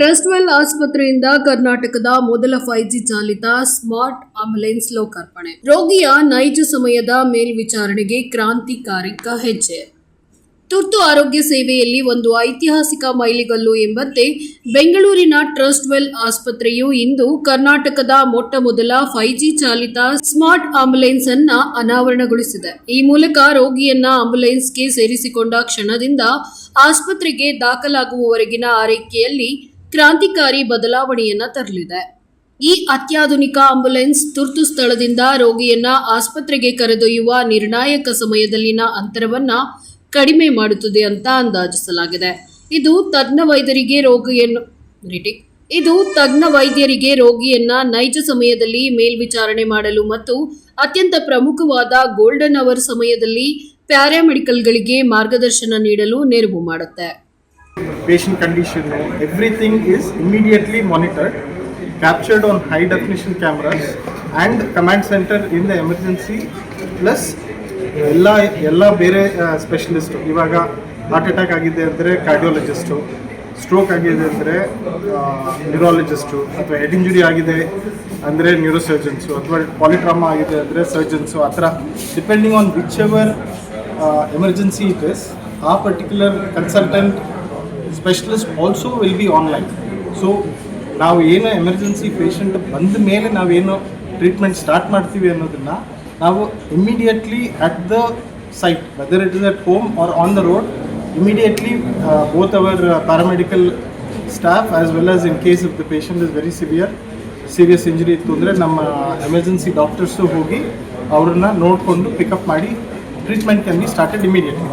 ಟ್ರಸ್ಟ್ವೆಲ್ ಆಸ್ಪತ್ರೆಯಿಂದ ಕರ್ನಾಟಕದ ಮೊದಲ ಫೈವ್ ಜಿ ಚಾಲಿತ ಸ್ಮಾರ್ಟ್ ಆಂಬುಲೆನ್ಸ್ ಲೋಕಾರ್ಪಣೆ. ರೋಗಿಯ ನೈಜ ಸಮಯದ ಮೇಲ್ವಿಚಾರಣೆಗೆ ಕ್ರಾಂತಿಕಾರಿಕ ಹೆಜ್ಜೆ. ತುರ್ತು ಆರೋಗ್ಯ ಸೇವೆಯಲ್ಲಿ ಒಂದು ಐತಿಹಾಸಿಕ ಮೈಲಿಗಲ್ಲು ಎಂಬಂತೆ ಬೆಂಗಳೂರಿನ ಟ್ರಸ್ಟ್ವೆಲ್ ಆಸ್ಪತ್ರೆಯು ಇಂದು ಕರ್ನಾಟಕದ ಮೊಟ್ಟ ಮೊದಲ ಫೈವ್ ಜಿ ಚಾಲಿತ ಸ್ಮಾರ್ಟ್ ಆಂಬುಲೆನ್ಸ್ ಅನ್ನ ಅನಾವರಣಗೊಳಿಸಿದೆ. ಈ ಮೂಲಕ ರೋಗಿಯನ್ನ ಆಂಬ್ಯುಲೆನ್ಸ್ಗೆ ಸೇರಿಸಿಕೊಂಡ ಕ್ಷಣದಿಂದ ಆಸ್ಪತ್ರೆಗೆ ದಾಖಲಾಗುವವರೆಗಿನ ಆರೈಕೆಯಲ್ಲಿ ಕ್ರಾಂತಿಕಾರಿ ಬದಲಾವಣೆಯನ್ನ ತರಲಿದೆ ಈ ಅತ್ಯಾಧುನಿಕ ಆಂಬ್ಯುಲೆನ್ಸ್ ತುರ್ತು ಸ್ಥಳದಿಂದ ರೋಗಿಯನ್ನ ಆಸ್ಪತ್ರೆಗೆ ಕರೆದೊಯ್ಯುವ ನಿರ್ಣಾಯಕ ಸಮಯದಲ್ಲಿನ ಅಂತರವನ್ನ ಕಡಿಮೆ ಮಾಡುತ್ತದೆ ಅಂತ ಅಂದಾಜಿಸಲಾಗಿದೆ ಇದು ತಜ್ಞ ವೈದ್ಯರಿಗೆ ರೋಗಿಯನ್ನು. ಇದು ತಜ್ಞ ವೈದ್ಯರಿಗೆ ರೋಗಿಯನ್ನ ನೈಜ ಸಮಯದಲ್ಲಿ ಮೇಲ್ವಿಚಾರಣೆ ಮಾಡಲು ಮತ್ತು ಅತ್ಯಂತ ಪ್ರಮುಖವಾದ ಗೋಲ್ಡನ್ ಅವರ್ ಸಮಯದಲ್ಲಿ ಪ್ಯಾರಾಮೆಡಿಕಲ್ಗಳಿಗೆ ಮಾರ್ಗದರ್ಶನ ನೀಡಲು ನೆರವು ಮಾಡುತ್ತೆ patient condition, everything is immediately monitored, captured on high definition cameras and command center in the emergency plus ಎಲ್ಲ ಎಲ್ಲ ಬೇರೆ ಸ್ಪೆಷಲಿಸ್ಟು ಇವಾಗ ಹಾರ್ಟ್ ಅಟ್ಯಾಕ್ ಆಗಿದೆ ಅಂದರೆ ಕಾರ್ಡಿಯೋಲಜಿಸ್ಟು ಸ್ಟ್ರೋಕ್ ಆಗಿದೆ ಅಂದರೆ ನ್ಯೂರಾಲಜಿಸ್ಟು ಅಥವಾ ಹೆಡ್ ಇಂಜುರಿ ಆಗಿದೆ ಅಂದರೆ ನ್ಯೂರೋಸರ್ಜನ್ಸು ಅಥವಾ ಪಾಲಿಟ್ರಾಮಾ ಆಗಿದೆ ಅಂದರೆ ಸರ್ಜನ್ಸು ಆ ಥರ depending on whichever emergency it is a particular consultant specialist also will be online so ನಾವು ಏನು ಎಮರ್ಜೆನ್ಸಿ ಪೇಷಂಟ್ ಬಂದ ಮೇಲೆ ನಾವೇನು ಟ್ರೀಟ್ಮೆಂಟ್ ಸ್ಟಾರ್ಟ್ ಮಾಡ್ತೀವಿ ಅನ್ನೋದನ್ನು ನಾವು immediately at the site whether it is at home or on the road immediately both our paramedical staff as well as in case if the patient is very severe serious injury ಇತ್ತು ಅಂದರೆ ನಮ್ಮ emergency doctors ಹೋಗಿ ಅವ್ರನ್ನ ನೋಡಿಕೊಂಡು pickup ಮಾಡಿ treatment can be started immediately